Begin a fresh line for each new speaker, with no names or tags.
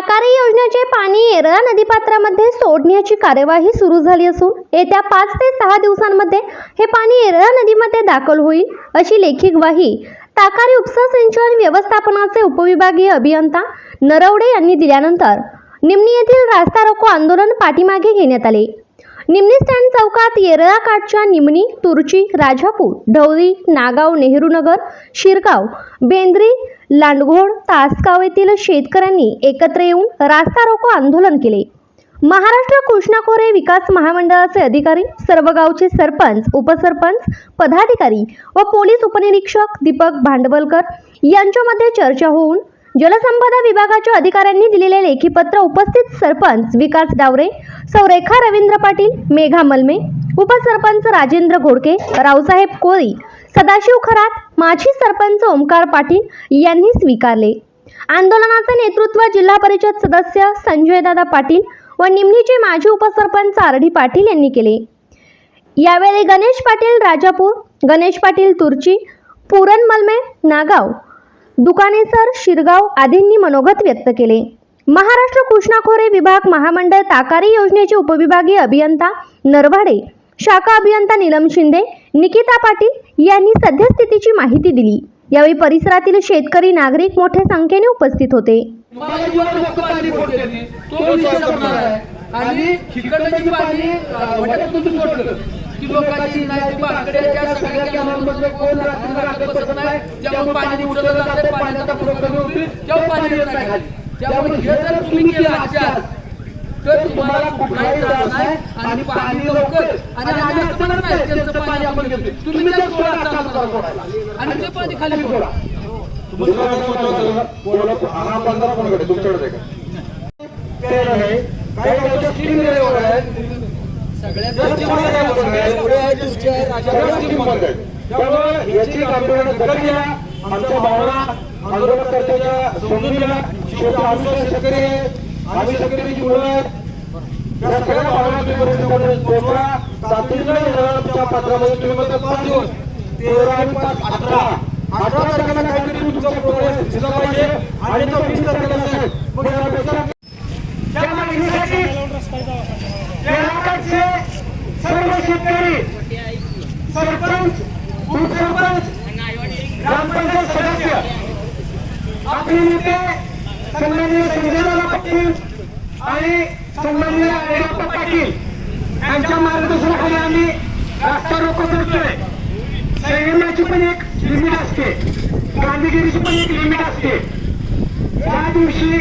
पिण्याचे पाणी येरळा नदीपात्रामध्ये सोडण्याची कार्यवाही सुरू झाली असून येत्या पाच ते सहा दिवसांमध्ये हे पाणी येरळा नदीमध्ये दाखल होईल अशी लेखी ग्वाही ताकारी उपसा सिंचन व्यवस्थापनाचे उपविभागीय अभियंता नरवडे यांनी दिल्यानंतर निमणी येथील रास्ता रोको आंदोलन पाठीमागे घेण्यात आले. निमणी स्टँड चौकात येरळा काठच्या निमणी तुर्ची राजापूर ढवळी नागाव नेहरूनगर शिरगाव बेंद्री लांडघोड तासगाव येथील शेतकऱ्यांनी एकत्र येऊन रास्ता रोको आंदोलन केले. महाराष्ट्र कृष्णा खोरे विकास महामंडळाचे अधिकारी सर्व गावचे सरपंच उपसरपंच पदाधिकारी व पोलीस उपनिरीक्षक दीपक भांडवलकर यांच्यामध्ये चर्चा होऊन जलसंपदा विभागाच्या अधिकाऱ्यांनी दिलेले लेखीपत्र उपस्थित सरपंच विकास डावरे सौरेखा रवींद्र पाटील मेघा मलमे उपसरपंच राजेंद्र घोडके रावसाहेब कोळी सदाशिव खरात माजी सरपंच ओमकार पाटील यांनी स्वीकारले. आंदोलनाचे नेतृत्व जिल्हा परिषद सदस्य संजयदादा पाटील व निमणीचे माजी उपसरपंच आरडी पाटील यांनी केले. यावेळी गणेश पाटील राजापूर गणेश पाटील तुर्ची पुरण मलमे नागाव दुकानेसर शिरगाव आदींनी मनोगत व्यक्त केले. महाराष्ट्र कृष्णाखोरे विभाग महामंडळ ताकारी योजनेचे उपविभागीय अभियंता नरवाडे शाखा अभियंता नीलम शिंदे निकिता पाटील यांनी सद्यस्थितीची माहिती दिली. यावेळी परिसरातील शेतकरी नागरिक मोठ्या संख्येने उपस्थित होते.
आणि लोकांची नाही ती बाकडे सगळ्या कॅनलमधले कोण रात्रीला राखत बसत नाही त्यामुळे पाणी उडलं जाते पाण्याचा पुढे कमी होती तेव्हा पाणी येत नाही खाली त्यामुळे हे जर तुम्ही केलं आज, तर तुम्हाला कुठलाही त्रास नाही आणि पाणी लवकर आणि आम्ही असं म्हणत नाही त्यांचं पाणी आपण घेतोय तुम्ही जर सोडा चालू करा सोडायला. आणि ते पाणी खाली सोडा
हा पंधरा फोनकडे तुमच्याकडे आहे का? ते नाही. काही लोकांच्या स्कीम वेगवेगळ्या आहेत. त्या स्कीम वेगवेगळ्या आहेत. सगळ्या बंद आहेत. त्यामुळे याची दखल घ्या आमच्या भावना आंदोलनकर्त्याच्या समजून घ्या शेवटी आम्ही शेतकरी आहे. आम्ही शेतकऱ्याची मुलं आहेत या सगळ्या भावना तुम्ही पर्यंत पोहोचवा. तातडीनं येणाऱ्या पत्रामध्ये तुम्ही म्हणता पाच दिवस. तेरा आणि पाच अठरा. अठरा तारखेला काहीतरी तुमचा प्रोग्रेस दिसला पाहिजे आणि तो वीस तारखेला असेल. मग या भागाचे सर्व शेतकरी सरपंच उपसरपंच ग्रामपंचायत सदस्य आपले नेते सन्माननीय संजयदादा पाटील आणि सन्माननीय अय्यप्पा पाटील यांच्या मार्गदर्शनाखाली आम्ही रास्ता रोको करतोय संयमाची पण एक लिमिट असते. गांधीगिरीची पण एक लिमिट असते. त्या दिवशी